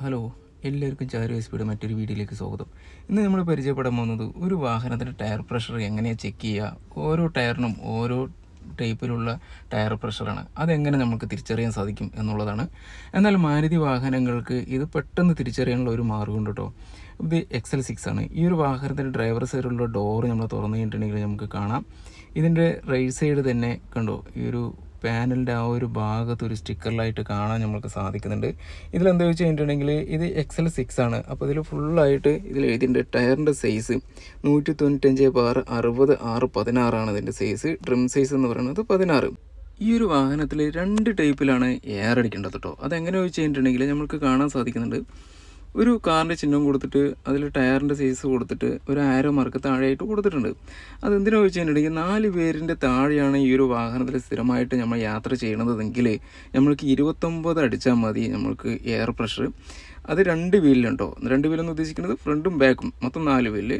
Hello എല്ലാവർക്കും ചാരു speed മറ്റൊരു വീഡിയോയിലേക്ക് സ്വാഗതം. ഇന്ന് നമ്മൾ പരിചയപ്പെടാൻ പോകുന്നത് ഒരു വാഹനത്തിന്റെ ടയർ പ്രഷർ എങ്ങനെയാണ് ചെക്ക് ചെയ്യുക? ഓരോ ടയറിനും ഓരോ ടൈപ്പിലുള്ള ടയർ പ്രഷറാണ്. അതെങ്ങനെ നമുക്ക് തിരിച്ചറിയാൻ സാധിക്കും എന്നുള്ളതാണ്. എന്നാൽ മാരുതി വാഹനങ്ങൾക്ക് ഇത് പെട്ടെന്ന് തിരിച്ചറിയാനുള്ള ഒരു മാർഗമുണ്ട് കേട്ടോ. ഇത് എക്സൽ സിക്സ് ആണ്. ഈ ഒരു വാഹനത്തിന്റെ ഡ്രൈവർ സൈഡിലുള്ള ഡോറ് നമ്മൾ തുറന്നു കഴിഞ്ഞിട്ടുണ്ടെങ്കിൽ നമുക്ക് കാണാം. ഇതിന്റെ റൈറ്റ് സൈഡ് തന്നെ കണ്ടോ ഈ ഒരു പാനലിന്റെ ആ ഒരു ഭാഗത്ത് ഒരു സ്റ്റിക്കറിലായിട്ട് കാണാൻ നമ്മൾക്ക് സാധിക്കുന്നുണ്ട്. ഇതിലെന്താ വെച്ച് കഴിഞ്ഞിട്ടുണ്ടെങ്കിൽ ഇത് എക്സൽ സിക്സ് ആണ്. അപ്പോൾ ഇതിൽ ഫുള്ളായിട്ട് ഇതിൽ എഴുതിയിട്ടുണ്ട് ടയറിന്റെ സൈസ് നൂറ്റി തൊണ്ണൂറ്റഞ്ച് ബാർ അറുപത് ആറ് പതിനാറാണ് ഇതിന്റെ സൈസ് ഡ്രിം സൈസ് എന്ന് പറയുന്നത് പതിനാറ്. ഈ ഒരു വാഹനത്തിൽ രണ്ട് ടൈപ്പിലാണ് എയർ അടിക്കേണ്ടത് കേട്ടോ അതെങ്ങനെ വെച്ച് കഴിഞ്ഞിട്ടുണ്ടെങ്കിൽ നമുക്ക് കാണാൻ സാധിക്കുന്നുണ്ട്. ഒരു കാറിന്റെ ചിഹ്നം കൊടുത്തിട്ട് അതിൽ ടയറിന്റെ സൈസ് കൊടുത്തിട്ട് ഒരു ആരോ മാർക്ക് താഴെയായിട്ട് കൊടുത്തിട്ടുണ്ട്. അതെന്തിനാ വെച്ച് കഴിഞ്ഞിട്ടുണ്ടെങ്കിൽ നാല് പേരിന്റെ താഴെയാണ് ഈ ഒരു വാഹനത്തിൽ സ്ഥിരമായിട്ട് നമ്മൾ യാത്ര ചെയ്യണതെങ്കിൽ നമ്മൾക്ക് ഇരുപത്തൊമ്പത് അടിച്ചാൽ മതി നമ്മൾക്ക് എയർ പ്രഷർ അത് രണ്ട് വീലിലുണ്ടോ? രണ്ട് വീലെന്ന് ഉദ്ദേശിക്കുന്നത് ഫ്രണ്ടും ബാക്കും മൊത്തം നാല് വീൽ.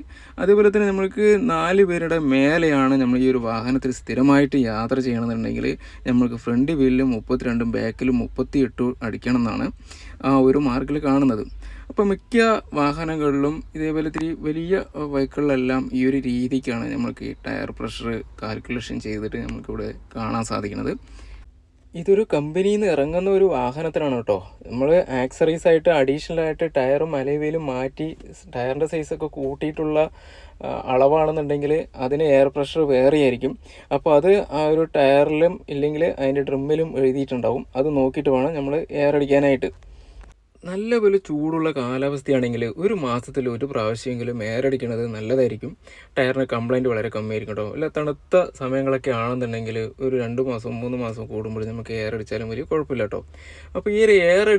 അതേപോലെ തന്നെ നമ്മൾക്ക് നാല് പേരുടെ മേലെയാണ് നമ്മൾ ഈ ഒരു വാഹനത്തിൽ സ്ഥിരമായിട്ട് യാത്ര ചെയ്യണമെന്നുണ്ടെങ്കിൽ നമ്മൾക്ക് ഫ്രണ്ട് വീലിലും മുപ്പത്തിരണ്ടും ബാക്കിലും മുപ്പത്തി എട്ടും അടിക്കണം എന്നാണ് ആ ഒരു മാർക്കിൽ കാണുന്നത്. അപ്പോൾ മിക്ക വാഹനങ്ങളിലും ഇതേപോലെ ഇത്തിരി വലിയ ബൈക്കുകളിലെല്ലാം ഈ ഒരു രീതിക്കാണ് നമ്മൾക്ക് ഈ ടയർ പ്രഷർ കാൽക്കുലേഷൻ ചെയ്തിട്ട് നമുക്കിവിടെ കാണാൻ സാധിക്കുന്നത്. ഇതൊരു കമ്പനിയിൽ നിന്ന് ഇറങ്ങുന്ന ഒരു വാഹനത്തിനാണ് കേട്ടോ. നമ്മൾ ആക്സറീസ് ആയിട്ട് അഡീഷണൽ ആയിട്ട് ടയറും അലവേലും മാറ്റി ടയറിന്റെ സൈസൊക്കെ കൂട്ടിയിട്ടുള്ള അളവാണെന്നുണ്ടെങ്കിൽ അതിന് എയർ പ്രഷർ വേറെ ആയിരിക്കും. അപ്പോൾ അത് ആ ഒരു ടയറിലും ഇല്ലെങ്കിൽ അതിന്റെ ഡ്രിമ്മിലും എഴുതിയിട്ടുണ്ടാവും. അത് നോക്കിയിട്ട് വേണം നമ്മൾ എയർ അടിക്കാനായിട്ട്. നല്ല പോലെ ചൂടുള്ള കാലാവസ്ഥയാണെങ്കിൽ ഒരു മാസത്തിൽ ഒരു പ്രാവശ്യമെങ്കിലും എയർ അടിക്കുന്നത് നല്ലതായിരിക്കും. ടയറിന് കംപ്ലൈന്റ് വളരെ കമ്മിയായിരിക്കും കേട്ടോ. അല്ല തണുത്ത സമയങ്ങളൊക്കെ ആണെന്നുണ്ടെങ്കിൽ ഒരു രണ്ട് മാസം മൂന്ന് മാസം കൂടുമ്പോൾ നമുക്ക് എയർ അടിച്ചാലും വലിയ കുഴപ്പമില്ല കേട്ടോ. അപ്പോൾ ഈ ഒരു എയർ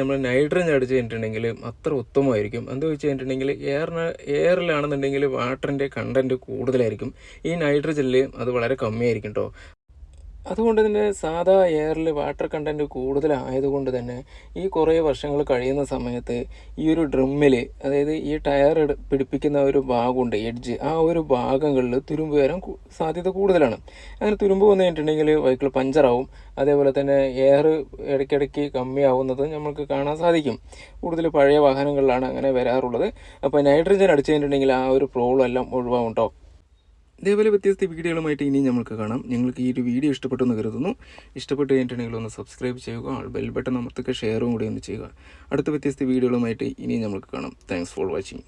നമ്മൾ നൈട്രജൻ അടിച്ച് കഴിഞ്ഞിട്ടുണ്ടെങ്കിൽ അത്ര ഉത്തമമായിരിക്കും. എന്താ വെച്ച് കഴിഞ്ഞിട്ടുണ്ടെങ്കിൽ എയറിന് എയറിലാണെന്നുണ്ടെങ്കിൽ വാട്ടറിന്റെ കണ്ടന്റ് കൂടുതലായിരിക്കും. ഈ നൈട്രജനിൽ അത് വളരെ കമ്മിയായിരിക്കും കേട്ടോ. അതുകൊണ്ട് തന്നെ സാധാ എയറിൽ വാട്ടർ കണ്ടന്റ് കൂടുതലായതുകൊണ്ട് തന്നെ ഈ കുറേ വർഷങ്ങൾ കഴിയുന്ന സമയത്ത് ഈ ഒരു ഡ്രമ്മിൽ അതായത് ഈ ടയർ പിടിപ്പിക്കുന്ന ഒരു ഭാഗമുണ്ട് എഡ്ജ് ആ ഒരു ഭാഗങ്ങളിൽ തുരുമ്പ് വരാൻ സാധ്യത കൂടുതലാണ്. അങ്ങനെ തുരുമ്പ് വന്നു കഴിഞ്ഞിട്ടുണ്ടെങ്കിൽ ബൈക്കിൽ പഞ്ചറാവും. അതേപോലെ തന്നെ എയർ ഇടയ്ക്കിടയ്ക്ക് കമ്മിയാവുന്നത് നമുക്ക് കാണാൻ സാധിക്കും. കൂടുതൽ പഴയ വാഹനങ്ങളിലാണ് അങ്ങനെ വരാറുള്ളത്. അപ്പോൾ നൈട്രജൻ അടിച്ചു കഴിഞ്ഞിട്ടുണ്ടെങ്കിൽ ആ ഒരു പ്രോബ്ലം എല്ലാം ഒഴിവാകും കേട്ടോ ഇതേപോലെ വ്യത്യസ്ത വീഡിയോകളുമായിട്ട് ഇനി നമുക്ക് കാണാം. നിങ്ങൾക്ക് ഈ ഒരു വീഡിയോ ഇഷ്ടപ്പെട്ടു എന്ന് കരുതുന്നു. ഇഷ്ടപ്പെട്ട് കഴിഞ്ഞിട്ടുണ്ടെങ്കിൽ ഒന്ന് സബ്സ്ക്രൈബ് ചെയ്യുക ബെൽ ബട്ടൺ അമർത്തുക ഷെയറും കൂടി ഒന്ന് ചെയ്യുക. അടുത്ത വ്യത്യസ്ത വീഡിയോകളുമായിട്ട് ഇനി നമുക്ക് കാണാം. Thanks for watching